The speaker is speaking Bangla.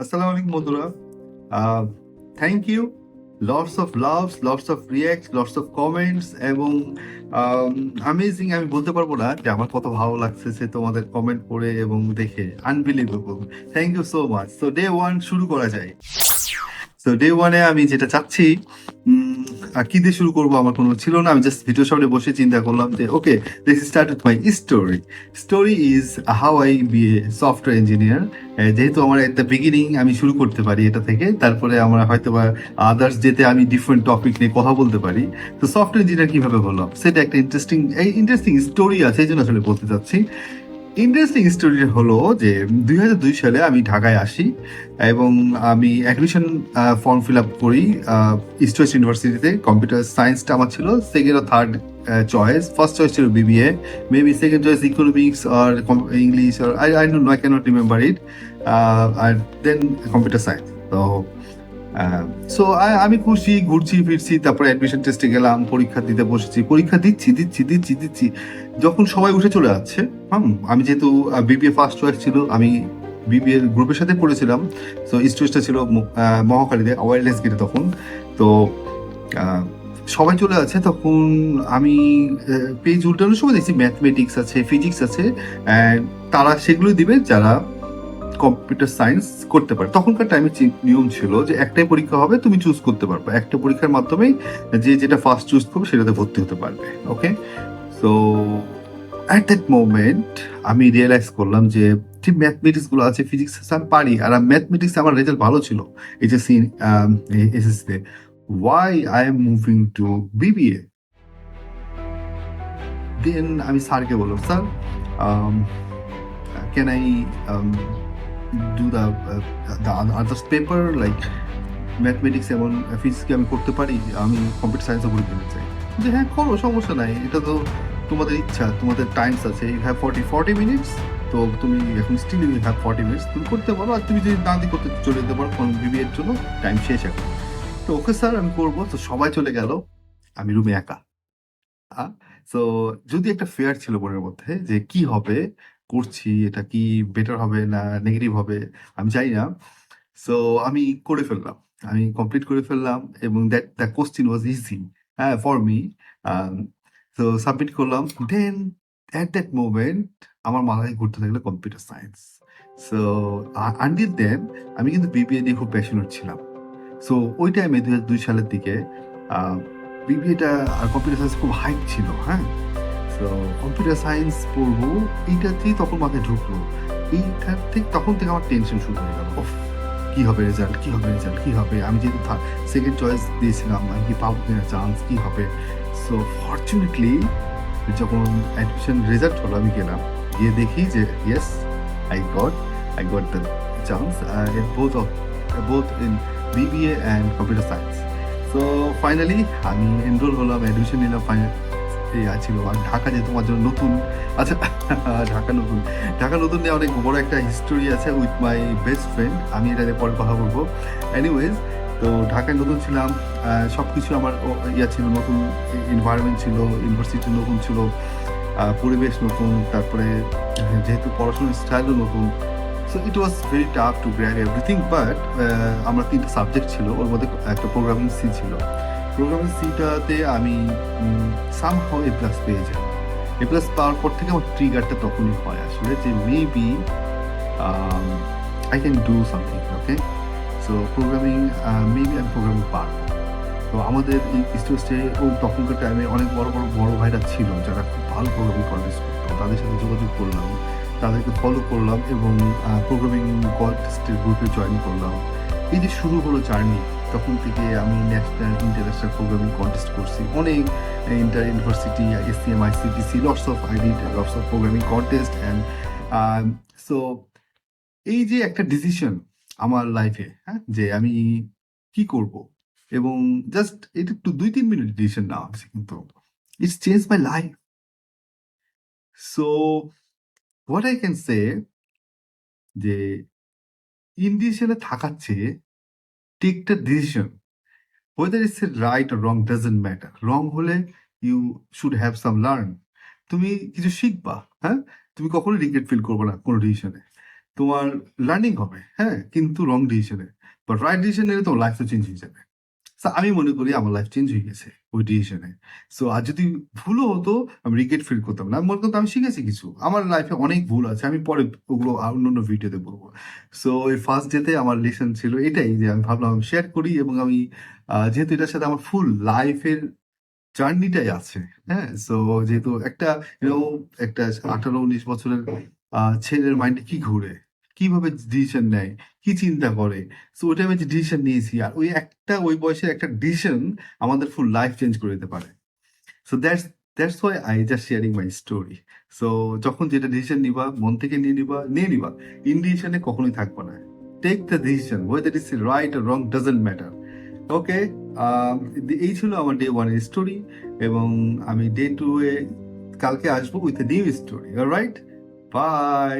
আসসালামু আলাইকুম বন্ধুরা। Thank you lots of loves lots of react lots of comments এবং আমেজিং আমি বলতে পারব না যে আমার কত ভালো লাগছে সে তোমাদের কমেন্ট পড়ে এবং দেখে। Unbelievable thank you so much so day one শুরু করা যায়। তো ডে ওয়ানে আমি যেটা চাচ্ছি কি দিয়ে শুরু করব আমার কোনো ছিল না, আমি জাস্ট ভিডিও সামনে বসে চিন্তা করলাম যে okay this start with my story story is how I be a software engineer যেহেতু আমার দ্য বিগিনিং আমি শুরু করতে পারি এটা থেকে, তারপরে আমরা হয়তো বা আদার্স যেতে আমি ডিফারেন্ট টপিক নিয়ে কথা বলতে পারি। তো সফটওয়্যার ইঞ্জিনিয়ার কীভাবে হলাম? সেটা একটা ইন্টারেস্টিং এই ইন্টারেস্টিং স্টোরি আছে, এই জন্য আসলে বলতে চাচ্ছি। ইন্টারেস্টিং স্টোরি হলো যে দুই হাজার দুই সালে আমি ঢাকায় আসি এবং আমি অ্যাডমিশন ফর্ম ফিল আপ করি ইস্ট ওয়েস্ট ইউনিভার্সিটিতে কম্পিউটার সায়েন্সটা আমার ছিল সেকেন্ড ও থার্ড চয়েস ফার্স্ট চয়েস ছিল BBA maybe second choice economics R English R I I know I can't remember it R then computer science তো সো আমি খুশি, ঘুরছি, ফিরছি, তারপরে অ্যাডমিশন টেস্টে গেলাম, পরীক্ষা দিতে বসেছি, পরীক্ষা দিচ্ছি দিচ্ছি দিচ্ছি দিচ্ছি, যখন সবাই উঠে চলে যাচ্ছে আমি যেহেতু বিবিএ ফার্স্ট চয়েস ছিল আমি বিবিএ গ্রুপের সাথে পড়েছিলাম। সো স্টোরেজটা ছিল ম- আহ, গেটে তখন। তো সবাই চলে আছে তখন আমি পেজ উল্টানোর সময় দেখছি ম্যাথমেটিক্স আছে ফিজিক্স আছে তারা সেগুলো দিবে যারা কম্পিউটার সায়েন্স করতে পারে। তখনকার টাইমে নিয়ম ছিল যে একটাই পরীক্ষা হবে তুমি চুজ করতে পারবে। একটা পরীক্ষার মাধ্যমেই যে যেটা ফার্স্ট চুজ করবে সেটাতে ভর্তি হতে পারবে okay so at that moment আমি রিয়েলাইজ করলাম যে ম্যাথমেটিক্সগুলো আছে ফিজিক্স আমি পারি। আর ম্যাথমেটিক্স আমার রেজাল্ট ভালো ছিল। এইচএসসি এসএসসিতে why I'm moving to BBA then আমি স্যারকে বললাম, sir can I do the others paper like mathematics এবং ফিজিক্সকে আমি করতে পারি? আমি কম্পিউটার সায়েন্সও করে দিতে চাই। যে হ্যাঁ করো, সমস্যা নাই। এটা তো তোমাদের ইচ্ছা, তোমাদের টাইমস আছে you have forty forty minutes তো তুমি এখন still you have forty minutes তুমি করতে পারো, আর তুমি যদি দিয়ে করতে চলে যেতে পারো, কোন বিবি এর জন্য টাইম শেষ এখন তো ওকে স্যার আমি করব, তো সবাই চলে গেল, আমি রুমে একা। সো যদি একটা ফেয়ার ছিল মনের মধ্যে, যে কি হবে, করছি, এটা কি বেটার হবে না নেগেটিভ হবে, আমি জানি না সো আমি করে ফেললাম, আমি কমপ্লিট করে ফেললাম, এবং that the question was easy হ্যাঁ ফর মি তো সাবমিট করলাম। দেন অ্যাট দ্যাট মোমেন্ট আমার মাথায় ঘুরতে থাকল computer science so until then আমি কিন্তু বিবিএ নিয়ে খুব প্যাশনেট ছিলাম। সো ওই টাইমে দু দুই সালের দিকে বিবিএটা আর কম্পিউটার সায়েন্স খুব হাইপ ছিল হ্যাঁ? সো কম্পিউটার সায়েন্স পড়ব, এইটাতেই তখন মাথায় ঢুকলো। এইটার থেকে তখন থেকে আমার টেনশন শুরু হয়ে গেল। ওফ, কি হবে রেজাল্ট কি হবে রেজাল্ট কি হবে? আমি যেহেতু সেকেন্ড চয়েস দিয়েছিলাম, আমি কি পাবো কিনা চান্স কি হবে? সো ফর্চুনেটলি যখন অ্যাডমিশন রেজাল্ট হলো, আমি গেলাম। গিয়ে দেখি যে yes I got I got the chance in both of both in BBA and computer science so finally আমি এনরোল হলাম অ্যাডমিশন নিলাম ফাইনাল ছিল আর ঢাকা যে তোমার জন্য নতুন। আচ্ছা ঢাকা নতুন। ঢাকা নতুন নিয়ে অনেক বড় একটা হিস্টোরি আছে উইথ মাই বেস্ট ফ্রেন্ড আমি এটা পরে কথা বলব। এনিওয়েজ তো ঢাকায় নতুন ছিলাম সব কিছু আমার ইয়া ছিল, নতুন এনভায়রনমেন্ট ছিল ইউনিভার্সিটি নতুন ছিল পরিবেশ নতুন, তারপরে যেহেতু পড়াশোনার স্টাইলও নতুন so it was very tough to grab everything but আমার তিনটা সাবজেক্ট ছিল, ওর মধ্যে একটা প্রোগ্রামিং সি ছিল। প্রোগ্রামিং সিটাতে আমি সামহাও এ প্লাস পেয়ে যাই। এ প্লাস পাওয়ার পর থেকে আমার ট্রিগারটা তখনই হয় আসলে যে maybe I can do something okay so programming maybe আমি প্রোগ্রামিং পারব তো আমাদের এই স্টেজে ওই তখনকার টাইমে অনেক বড় বড় বড় ভাইরা ছিল যারা খুব ভালো প্রোগ্রামিং কন্টেস্ট করতো। তাদের সাথে যোগাযোগ করলাম, তাদেরকে ফলো করলাম এবং প্রোগ্রামিং কন্টেস্টের গ্রুপে জয়েন করলাম। এই যে শুরু হলো জার্নি তখন থেকে আমি ন্যাশনাল ইন্টারন্যাশনাল প্রোগ্রামিং কন্টেস্ট করছি। অনেক inter university SCM ICTC lots of ID lots of programming contest and so এই যে একটা ডিসিশন আমার লাইফে হ্যাঁ? যে আমি কি করব? এবং জাস্ট এটা একটু দুই, তিন মিনিট ডিসিশন নেওয়া হয়েছে কিন্তু it's change my life so what I can say যে ইন্ডিশনে থাকার চেয়ে take decision whether it's a right R wrong doesn't matter wrong হলে you should have some learn তুমি কিছু শিখবা হ্যাঁ? তুমি কখনো রিগ্রেট ফিল করবে না কোনো ডিসিশনে তোমার লার্নিং হবে হ্যাঁ কিন্তু রং ডিসিশনে বাট রাইট ডিসিশন নিলে তোমার লাইফ তো চেঞ্জ হয়ে যাবে। আমি মনে করি আমার লাইফ চেঞ্জ হয়ে গেছে ওই ডিসিশনে সো আর যদি ভুলও হতো, আমি রিগ্রেট ফিল করতাম না। মনে করতাম আমি শিখেছি কিছু। আমার লাইফে অনেক ভুল আছে, আমি পরে ওগুলো অন্য অন্য ভিডিওতে বলব। সো এই ফার্স্ট ডেতে আমার লেসন ছিল এটাই যে আমি ভাবলাম আমি শেয়ার করি এবং আমি যেহেতু এটার সাথে আমার ফুল লাইফের জার্নিটাই আছে হ্যাঁ। সো যেহেতু একটা একটা আঠারো, উনিশ বছরের ছেলের মাইন্ডে কি ঘুরে? কীভাবে ডিসিশন নেয়? কি চিন্তা করে? সো ওইটা আমি যে ডিসিশন নিয়েছি। আর ওই একটা, ওই বয়সের একটা ডিসিশন আমাদের ফুল লাইফ চেঞ্জ করে দিতে পারে। So that's that's why I just sharing my story so যখন যেটা ডিসিশন নিবা, মন থেকে নিয়ে নিবা নিয়ে নিবা। ইন ডিসিশনে কখনোই থাকব না। Take the decision whether is right R wrong doesn't matter okay এই ছিল আমার ডে ওয়ানের স্টোরি এবং আমি ডে টু এ, কালকে আসব with a new story right bye